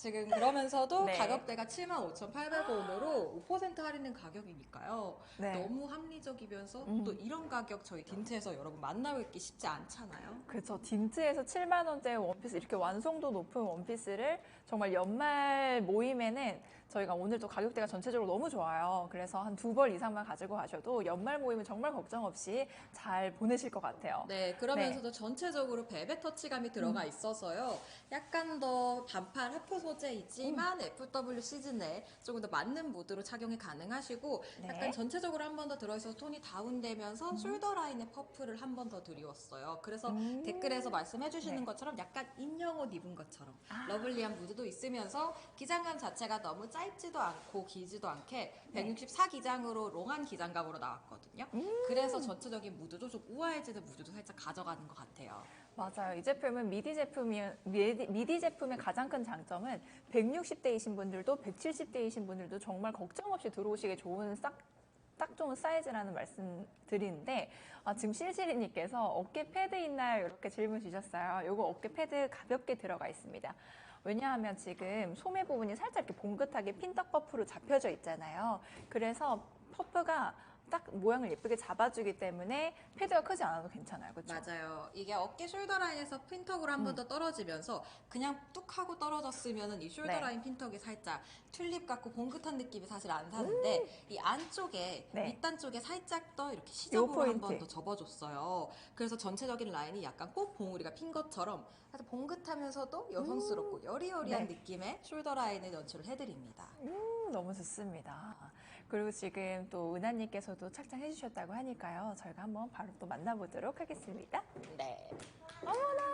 지금 그러면서도 네. 가격대가 75,800원으로 5% 할인된 가격이니까요. 네. 너무 합리적이면서 음. 또 이런 가격 저희 딘트에서 여러분 만나뵙기 쉽지 않잖아요. 그렇죠. 딘트에서 7만 원대 원피스 이렇게 완성도 높은 원피스를 정말 연말 모임에는 저희가 오늘도 가격대가 전체적으로 너무 좋아요. 그래서 한 두 벌 이상만 가지고 가셔도 연말 모임은 정말 걱정 없이 잘 보내실 것 같아요. 네, 그러면서도 전체적으로 벨벳 터치감이 들어가 있어서요. 약간 더 반팔 하프 소재이지만 FW 시즌에 조금 더 맞는 무드로 착용이 가능하시고 네. 약간 전체적으로 한 번 더 들어있어서 톤이 다운되면서 숄더 라인의 퍼플을 한번 더 드리웠어요. 그래서 음. 댓글에서 말씀해 주시는 네. 것처럼 약간 인형 옷 입은 것처럼 아. 러블리한 무드도 있으면서 기장감 자체가 너무 짧지도 않고 길지도 않게 네. 164 기장으로 롱한 기장감으로 나왔거든요. 음. 그래서 전체적인 무드도 좀 우아해지는 무드도 살짝 가져가는 것 같아요. 맞아요. 이 제품은 미디 제품이 미디, 미디 제품의 가장 큰 장점은 160대이신 분들도 170대이신 분들도 정말 걱정 없이 들어오시기 좋은 싹. 딱 좋은 사이즈라는 말씀 드리는데 아, 지금 실시리님께서 어깨 패드 있나요? 이렇게 질문 주셨어요. 요거 어깨 패드 가볍게 들어가 있습니다. 왜냐하면 지금 소매 부분이 살짝 이렇게 봉긋하게 핀떡 퍼프로 잡혀져 있잖아요. 그래서 퍼프가 딱 모양을 예쁘게 잡아주기 때문에 패드가 크지 않아도 괜찮아요. 그렇죠? 맞아요. 이게 어깨 숄더 라인에서 핀턱으로 한 번더 떨어지면서 그냥 뚝 하고 떨어졌으면은 이 숄더 네. 라인 핀턱이 살짝 튤립 같고 봉긋한 느낌이 사실 안 사는데 이 안쪽에 네. 밑단 쪽에 살짝 더 이렇게 시접으로 한 번. 더 접어줬어요. 그래서 전체적인 라인이 약간 꽃 봉우리가 핀 것처럼 아주 봉긋하면서도 여성스럽고 여리여리한 네. 느낌의 숄더 라인을 연출을 해드립니다. 음, 너무 좋습니다. 그리고 지금 또 은하님께서도 착장해 주셨다고 하니까요. 저희가 한번 바로 또 만나보도록 하겠습니다. 네. 어머나!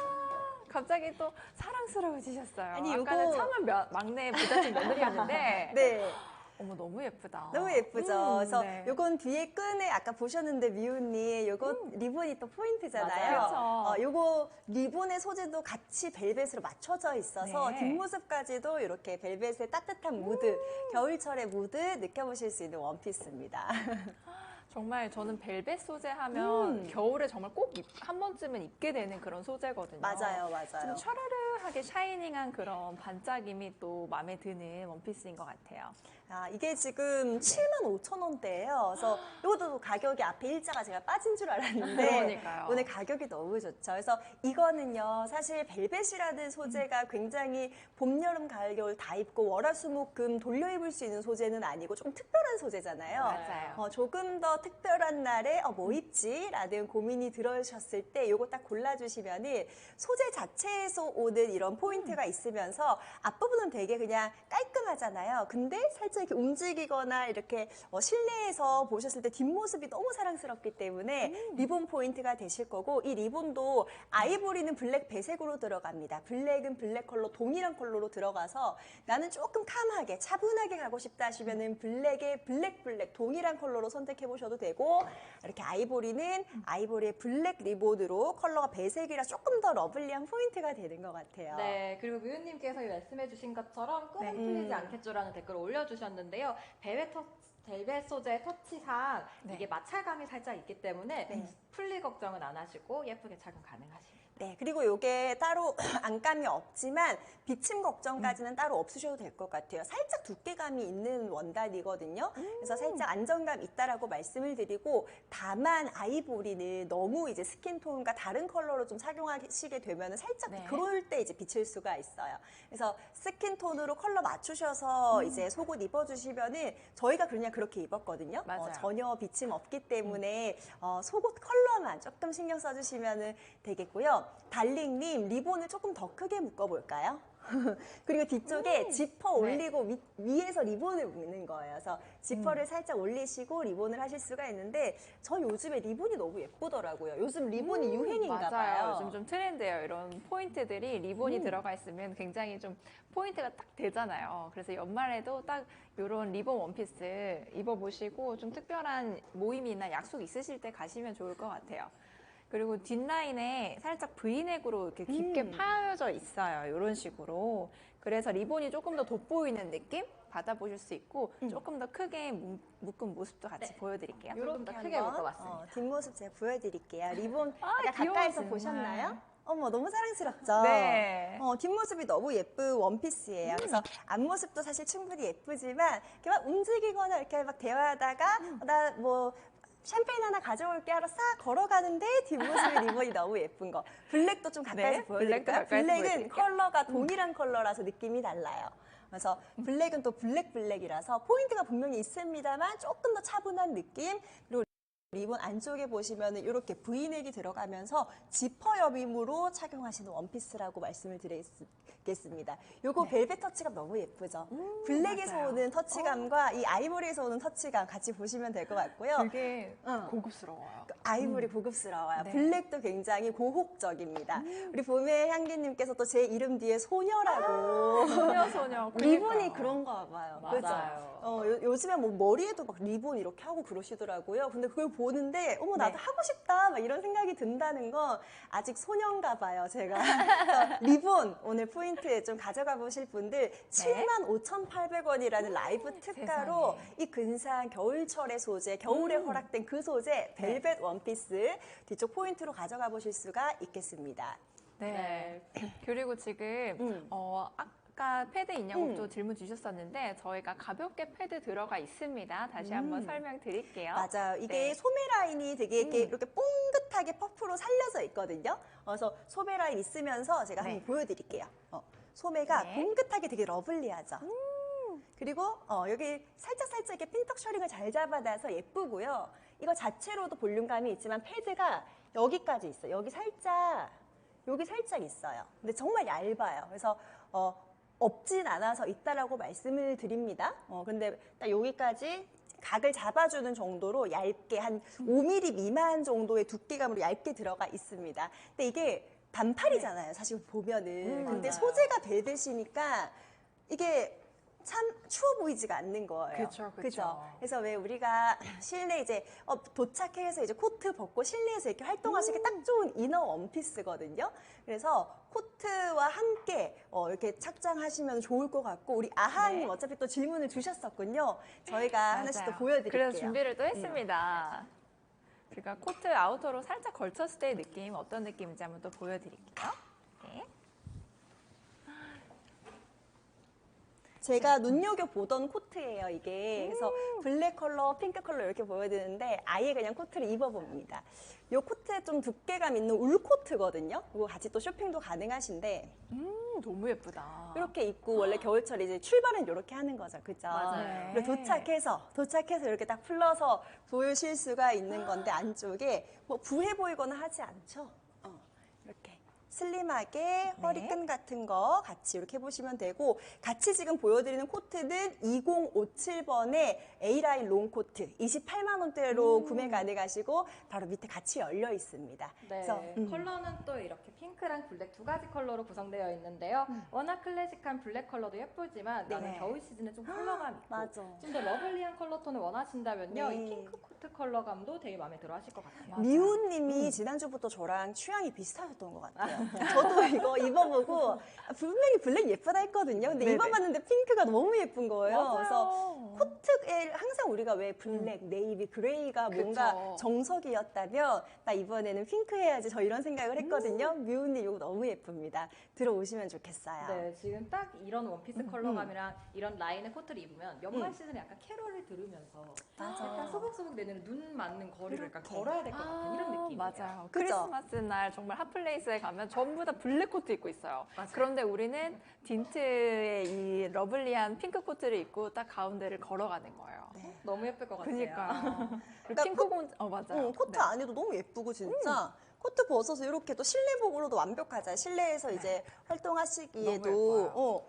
갑자기 또 사랑스러워지셨어요. 아니, 아까는 요거- 며- 막내 부잣집 며느리였는데 네, 어머 너무 예쁘다. 너무 예쁘죠. 음, 그래서 네. 요건 뒤에 끈에 아까 보셨는데 미우님 요거 리본이 또 포인트잖아요. 맞아요. 그쵸. 어, 요거 리본의 소재도 같이 벨벳으로 맞춰져 있어서 네. 뒷모습까지도 이렇게 벨벳의 따뜻한 무드, 겨울철의 무드 느껴보실 수 있는 원피스입니다. 정말 저는 벨벳 소재 하면 음. 겨울에 정말 꼭 한 번쯤은 입게 되는 그런 소재거든요. 맞아요, 좀 맞아요. 촤르르하게 샤이닝한 그런 반짝임이 또 마음에 드는 원피스인 것 같아요. 아, 이게 지금 7만 5천 원대예요. 그래서 이것도 가격이 앞에 일자가 제가 빠진 줄 알았는데 그러니까요. 오늘 가격이 너무 좋죠. 그래서 이거는요, 사실 벨벳이라는 소재가 굉장히 봄, 여름, 가을, 겨울 다 입고 월화수목금 돌려 입을 수 있는 소재는 아니고 좀 특별한 소재잖아요. 맞아요. 어, 조금 더 특별한 날에 어, 뭐 입지라는 고민이 들으셨을 때 요거 딱 골라주시면은 소재 자체에서 오는 이런 포인트가 있으면서 앞부분은 되게 그냥 깔끔하잖아요. 근데 살짝 이렇게 움직이거나 이렇게 어, 실내에서 보셨을 때 뒷모습이 너무 사랑스럽기 때문에 리본 포인트가 되실 거고 이 리본도 아이보리는 블랙 배색으로 들어갑니다. 블랙은 블랙 컬러 동일한 컬러로 들어가서 나는 조금 캄하게 차분하게 가고 싶다 하시면은 블랙에 블랙 블랙 동일한 컬러로 선택해 보셔도 되고 이렇게 아이보리는 아이보리의 블랙 리본으로 컬러가 배색이라 조금 더 러블리한 포인트가 되는 것 같아요. 네, 그리고 뮤유님께서 말씀해 주신 것처럼 끈은 네. 풀리지 음. 않겠죠라는 댓글을 올려주셨는데 요. 벨벳, 터, 벨벳 소재 터치상 네. 이게 마찰감이 살짝 있기 때문에 네. 풀리 걱정은 안 하시고 예쁘게 착용 가능하십니다. 네, 그리고 요게 따로 안감이 없지만 비침 걱정까지는 따로 없으셔도 될 것 같아요. 살짝 두께감이 있는 원단이거든요. 그래서 살짝 안정감 있다라고 말씀을 드리고 다만 아이보리는 너무 이제 스킨톤과 다른 컬러로 좀 착용하시게 되면 살짝 네. 그럴 때 이제 비칠 수가 있어요. 그래서 스킨톤으로 컬러 맞추셔서 이제 속옷 입어주시면은 저희가 그냥 그렇게 입었거든요. 맞아요. 어, 전혀 비침 없기 때문에 어, 속옷 컬러만 조금 신경 써주시면 되겠고요. 달링님 리본을 조금 더 크게 묶어볼까요? 그리고 뒤쪽에 지퍼 네. 올리고 위, 위에서 리본을 묶는 거예요. 그래서 지퍼를 살짝 올리시고 리본을 하실 수가 있는데 저 요즘에 리본이 너무 예쁘더라고요. 요즘 리본이 유행인가 음, 맞아요. 봐요. 요즘 좀 트렌드예요. 이런 포인트들이 리본이 음. 들어가 있으면 굉장히 좀 포인트가 딱 되잖아요. 그래서 연말에도 딱 이런 리본 원피스 입어보시고 좀 특별한 모임이나 약속 있으실 때 가시면 좋을 것 같아요. 그리고 뒷라인에 살짝 브이넥으로 이렇게 깊게 음. 파여져 있어요. 이런 식으로. 그래서 리본이 조금 더 돋보이는 느낌 받아보실 수 있고 음. 조금 더 크게 묶- 묶은 모습도 같이 네. 보여드릴게요. 요렇게 이렇게 크게 묶어봤습니다. 어, 뒷모습 제가 보여드릴게요. 리본 아, 가까이서 정말. 보셨나요? 어머 너무 사랑스럽죠. 네. 어, 뒷모습이 너무 예쁜 원피스예요. 그래서 앞모습도 사실 충분히 예쁘지만 이렇게 막 움직이거나 이렇게 막 대화하다가 나뭐 샴페인 하나 가져올게 하러 싹 걸어가는데 뒷모습의 리본이 너무 예쁜 거. 블랙도 좀 가까이서 네, 보여드릴까요? 블랙은. 컬러가 동일한 컬러라서 느낌이 달라요. 그래서 블랙은 또 블랙 블랙이라서 포인트가 분명히 있습니다만 조금 더 차분한 느낌 그리고 리본 안쪽에 보시면 이렇게 V넥이 들어가면서 지퍼 여빔으로 착용하시는 원피스라고 말씀을 드리겠습니다. 요거 벨벳 터치감 너무 예쁘죠? 블랙에서 맞아요. 오는 터치감과 이 아이보리에서 오는 터치감 같이 보시면 될 것 같고요. 되게 응. 고급스러워요. 아이보리 고급스러워요. 네. 블랙도 굉장히 고혹적입니다. 우리 봄의 향기님께서 또 제 이름 뒤에 소녀라고. 소녀 소녀. 리본이. 그런가 봐요. 맞아요. 어, 요, 요즘에 뭐 머리에도 막 리본 이렇게 하고 그러시더라고요. 근데 그걸 보는데, 어머, 나도 네. 하고 싶다. 막 이런 생각이 든다는 건 아직 소년가 봐요, 제가. 리본 오늘 포인트에 좀 가져가 보실 분들 75,800원이라는 라이브 특가로 세상에. 이 근사한 겨울철의 소재, 겨울에 허락된 그 소재, 벨벳 원 피스 뒤쪽 포인트로 가져가 보실 수가 있겠습니다. 네. 그리고 지금 음. 어, 아까 패드 있냐고 또 음. 질문 주셨었는데 저희가 가볍게 패드 들어가 있으면서 다시 한번 음. 설명드릴게요. 맞아요. 이게 네. 소매 라인이 되게 이렇게, 음. 이렇게 뽕긋하게 퍼프로 살려져 있거든요. 그래서 소매 라인 있으면서 제가 네. 한번 보여드릴게요. 어, 소매가 네. 뽕긋하게 되게 러블리하죠. 그리고 어, 여기 살짝 살짝 이렇게 핀턱 셔링을 잘 잡아놔서 예쁘고요. 이거 자체로도 볼륨감이 있지만 패드가 여기까지 있어요. 여기 살짝 여기 살짝 있어요. 근데 정말 얇아요. 그래서 어, 없진 않아서 있다라고 말씀을 드립니다. 어, 근데 딱 여기까지 각을 잡아주는 정도로 얇게 한 5mm 미만 정도의 두께감으로 얇게 들어가 있습니다. 근데 이게 반팔이잖아요. 사실 보면은. 음, 근데 맞아요. 소재가 벨벳이니까 이게 참 추워 보이지가 않는 거예요. 그쵸. 그죠? 그래서 왜 우리가 실내 이제 어, 도착해서 이제 코트 벗고 실내에서 이렇게 활동하시기 딱 좋은 이너 원피스거든요. 그래서 코트와 함께 어, 이렇게 착장하시면 좋을 것 같고 우리 아하님 네. 어차피 또 질문을 주셨었군요. 저희가 하나씩 또. 보여드릴게요. 그래서 준비를 또 했습니다. 제가 코트 아우터로 살짝 걸쳤을 때의 느낌 어떤 느낌인지 한번 또 보여드릴게요. 제가 눈여겨 보던 코트예요, 이게. 그래서 블랙 컬러, 핑크 컬러 이렇게 보여드리는데 아예 그냥 코트를 입어봅니다. 이 코트에 좀 두께감 있는 울 코트거든요. 이거 같이 또 쇼핑도 가능하신데 음, 너무 예쁘다. 이렇게 입고 원래 겨울철 이제 출발은 이렇게 하는 거죠, 그죠? 맞아요. 그리고 도착해서 도착해서 이렇게 딱 풀러서 보여실 수가 있는 건데 안쪽에 뭐 부해 보이거나 하지 않죠. 어, 이렇게 슬림하게 허리끈 같은 거 같이 이렇게 해보시면 되고 같이 지금 보여드리는 코트는 2057번의 A라인 롱 코트 28만 원대로 구매 가능하시고 바로 밑에 같이 열려 있습니다. 네, 그래서, 음. 컬러는 또 이렇게 핑크랑 블랙 두 가지 컬러로 구성되어 있는데요. 워낙 클래식한 블랙 컬러도 예쁘지만 나는 음. 네. 겨울 시즌에 좀 컬러감 있고 맞아. 좀더 러블리한 컬러 톤을 원하신다면요. 네. 이 핑크 코트 컬러감도 되게 마음에 들어 하실 것 같아요. 미우님이 지난주부터 저랑 취향이 비슷하셨던 것 같아요. 저도 이거 입어보고 아, 분명히 블랙 예쁘다 했거든요. 근데 네네. 입어봤는데 핑크가 너무 예쁜 거예요. 맞아요. 그래서 코트에 항상 우리가 왜 블랙, 네이비, 그레이가 뭔가 그쵸. 정석이었다면 나 이번에는 핑크 해야지 저 이런 생각을 했거든요. 미우님 이거 너무 예쁩니다. 들어오시면 좋겠어요. 네, 지금 딱 이런 원피스 음, 컬러감이랑 이런 라인의 코트를 입으면 연말 시즌에 약간 캐롤을 들으면서 맞아. 약간 소복소복 내는 눈 맞는 거리를 약간. 걸어야 될 것 같은 이런 느낌이에요. 맞아요. 크리스마스 날 정말 핫플레이스에 가면 전부 다 블랙 코트 입고 있어요. 맞아요. 그런데 우리는 딘트의 이 러블리한 핑크 코트를 입고 딱 가운데를 걸어가 는 거예요. 네. 너무 예쁠 것 같아요. 그니까요. 나 핑크 공, 어, 맞아요. 응, 코트 네. 안에도 너무 예쁘고 진짜 코트 벗어서 이렇게 또 실내복으로도 완벽하잖아요. 실내에서 이제 활동하시기에도. 어,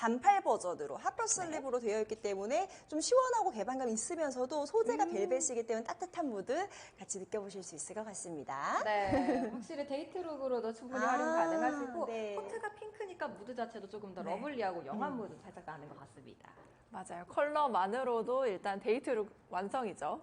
반팔 버전으로 핫플 슬립으로 되어 있기 때문에 좀 시원하고 개방감 있으면서도 소재가 벨벳이기 때문에 따뜻한 무드 같이 느껴보실 수 있을 것 같습니다. 네, 확실히 데이트룩으로도 충분히 아, 활용 가능하시고 네. 코트가 핑크니까 무드 자체도 조금 더 네. 러블리하고 영한 무드 살짝 나는 것 같습니다. 맞아요. 컬러만으로도 일단 데이트룩 완성이죠.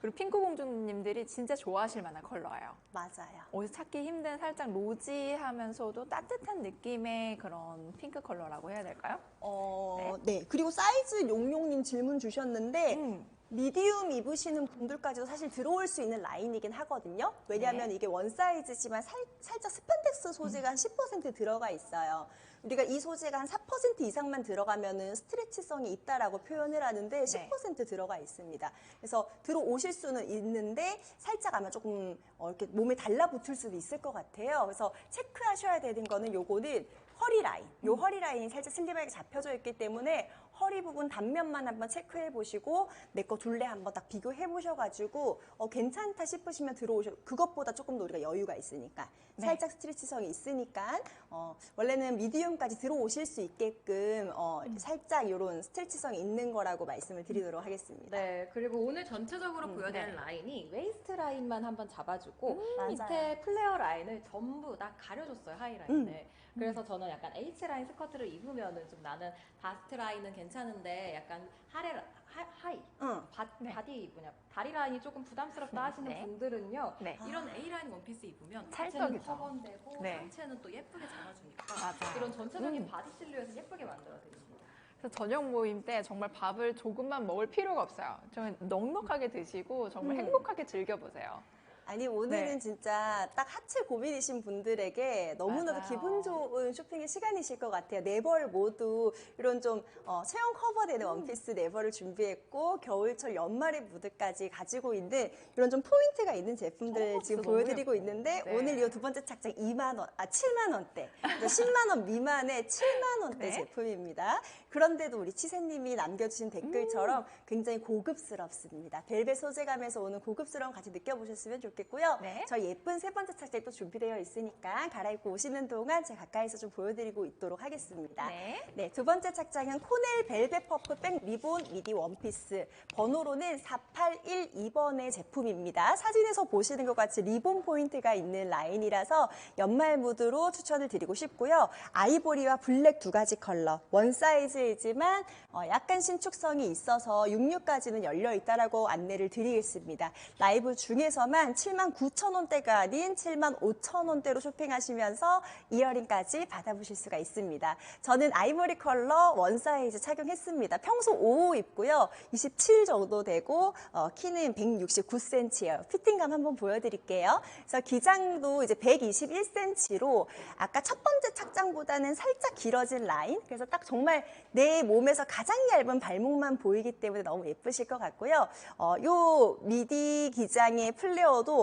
그리고 핑크 공주님들이 진짜 좋아하실 만한 컬러예요. 맞아요. 어디서 찾기 힘든 살짝 로지하면서도 따뜻한 느낌의 그런 핑크 컬러라고 해야 될까요? 어, 네. 그리고 사이즈 용용님 질문 주셨는데 음. 미디움 입으시는 분들까지도 사실 들어올 수 있는 라인이긴 하거든요. 왜냐하면 네. 이게 원 사이즈지만 살, 살짝 스판덱스 소재가 한 10% 들어가 있어요. 우리가 이 소재가 한 4% 이상만 들어가면은 스트레치성이 있다라고 표현을 하는데 10% 들어가 있습니다. 그래서 들어오실 수는 있는데 살짝 아마 조금 어, 이렇게 몸에 달라붙을 수도 있을 것 같아요. 그래서 체크하셔야 되는 거는 요거는 허리 라인. 요 허리 라인이 살짝 슬림하게 잡혀져 있기 때문에 허리 부분 단면만 한번 체크해 보시고 내 거 둘레 한번 딱 비교해 보셔가지고 어, 괜찮다 싶으시면 들어오셔. 그것보다 조금 더 우리가 여유가 있으니까 네. 살짝 스트레치성이 있으니까 어, 원래는 미디움까지 들어오실 수 있게끔 어, 이렇게 살짝 이런 스트레치성이 있는 거라고 말씀을 드리도록 하겠습니다. 네, 그리고 오늘 전체적으로 음, 보여드릴 네. 라인이 웨이스트 라인만 한번 잡아주고 맞아요. 밑에 플레어 라인을 전부 다 가려줬어요 하이 라인을. 음. 그래서 저는 약간 H 라인 스커트를 입으면은 좀 나는 바스트 라인은 괜찮은데 약간 하레 라- 하, 하이 응. 바, 네. 바디 뭐냐 다리 라인이 조금 부담스럽다 하시는 네. 분들은요. 네. 이런 A 라인 원피스 입으면 찰떡이죠. 하체는 커번되고 네. 상체는 또 예쁘게 잡아주니까 맞아요. 이런 전체적인 음. 바디 실루엣을 예쁘게 만들어 드립니다. 그래서 저녁 모임 때 정말 밥을 조금만 먹을 필요가 없어요. 좀 넉넉하게 드시고 정말 음. 행복하게 즐겨보세요. 아니 오늘은 네. 진짜 딱 하체 고민이신 분들에게 너무나도 맞아요. 기분 좋은 쇼핑의 시간이실 것 같아요. 네 벌 모두 이런 좀 어, 체형 커버되는 원피스 네 벌을 준비했고 겨울철 연말의 무드까지 가지고 있는 이런 좀 포인트가 있는 제품들 어, 지금 보여드리고 예뻐. 있는데 네. 오늘 이 두 번째 착장 2만 원, 아 7만 원대, 10만 원 미만의 7만 원대 네. 제품입니다. 그런데도 우리 치세님이 남겨주신 댓글처럼 음. 굉장히 고급스럽습니다. 벨벳 소재감에서 오는 고급스러움 같이 느껴보셨으면 좋겠 고요. 네. 저희 예쁜 세 번째 착장이 또 준비되어 있으니까 갈아입고 오시는 동안 제가 가까이서 좀 보여드리고 있도록 하겠습니다. 네. 네, 두 번째 착장은 코넬 벨벳 퍼프 백 리본 미디 원피스. 번호로는 4812번의 제품입니다. 사진에서 보시는 것 같이 리본 포인트가 있는 라인이라서 연말 무드로 추천을 드리고 싶고요. 아이보리와 블랙 두 가지 컬러. 원 사이즈이지만 어, 약간 신축성이 있어서 66까지는 열려 있다라고 안내를 드리겠습니다. 라이브 중에서만 7만 9천 원대가 아닌 7만 5천 원대로 쇼핑하시면서 이어링까지 받아보실 수가 있습니다. 저는 아이보리 컬러 원 사이즈 착용했습니다. 평소 5 입고요. 27 정도 되고 어, 키는 169cm예요. 피팅감 한번 보여드릴게요. 그래서 기장도 이제 121cm로 아까 첫 번째 착장보다는 살짝 길어진 라인. 그래서 딱 정말 내 몸에서 가장 얇은 발목만 보이기 때문에 너무 예쁘실 것 같고요. 어, 요 미디 기장의 플레어도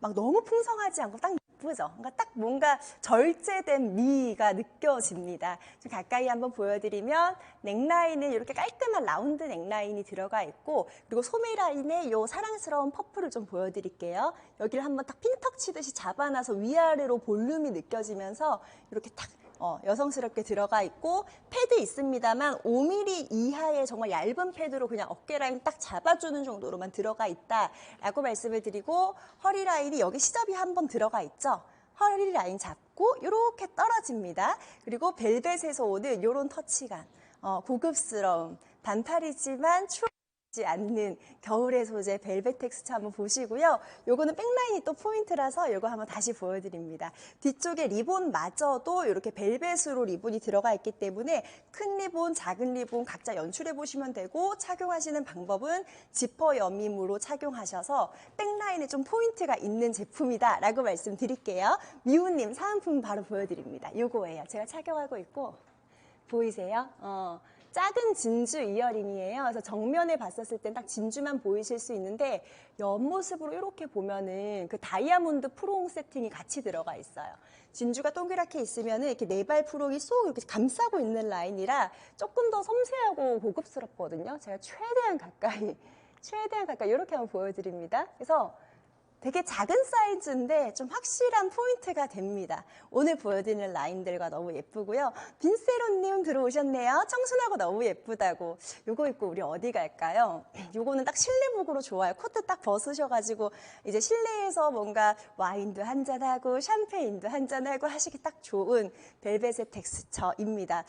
막 너무 풍성하지 않고 딱 예쁘죠. 그러니까 딱 뭔가 절제된 미가 느껴집니다. 좀 가까이 한번 보여드리면 넥라인은 이렇게 깔끔한 라운드 넥라인이 들어가 있고 그리고 소매 라인에 요 사랑스러운 퍼플을 좀 보여드릴게요. 여기를 한번 딱 핀턱 치듯이 잡아놔서 위아래로 볼륨이 느껴지면서 이렇게 딱 어, 여성스럽게 들어가 있고 패드 있습니다만 5mm 이하의 정말 얇은 패드로 그냥 어깨 라인 딱 잡아주는 정도로만 들어가 있다라고 말씀을 드리고 허리 라인이 여기 시접이 한 번 들어가 있죠. 허리 라인 잡고 이렇게 떨어집니다. 그리고 벨벳에서 오는 이런 터치감, 어, 고급스러움, 반팔이지만 추워 지 않는 겨울의 소재 벨벳 텍스처 한번 보시고요. 요거는 백라인이 또 포인트라서 요거 한번 다시 보여드립니다. 뒤쪽에 리본마저도 이렇게 벨벳으로 리본이 들어가 있기 때문에 큰 리본, 작은 리본 각자 연출해 보시면 되고 착용하시는 방법은 지퍼 여밈으로 착용하셔서 백라인에 좀 포인트가 있는 제품이다 라고 말씀드릴게요. 미우님 사은품 바로 보여드립니다. 요거예요. 제가 착용하고 있고 보이세요? 어. 작은 진주 이어링이에요. 그래서 정면에 봤었을 땐 딱 진주만 보이실 수 있는데 옆모습으로 이렇게 보면은 그 다이아몬드 프롱 세팅이 같이 들어가 있어요. 진주가 동그랗게 있으면은 이렇게 네발 프롱이 쏙 이렇게 감싸고 있는 라인이라 조금 더 섬세하고 고급스럽거든요. 제가 최대한 가까이, 최대한 가까이 이렇게 한번 보여드립니다. 그래서 되게 작은 사이즈인데 좀 확실한 포인트가 됩니다. 오늘 보여드리는 라인들과 너무 예쁘고요. 빈세로님 들어오셨네요. 청순하고 너무 예쁘다고. 요거 입고 우리 어디 갈까요? 요거는 딱 실내복으로 좋아요. 코트 딱 벗으셔가지고 이제 실내에서 뭔가 와인도 한잔하고 샴페인도 한잔하고 하시기 딱 좋은 벨벳의 텍스처입니다.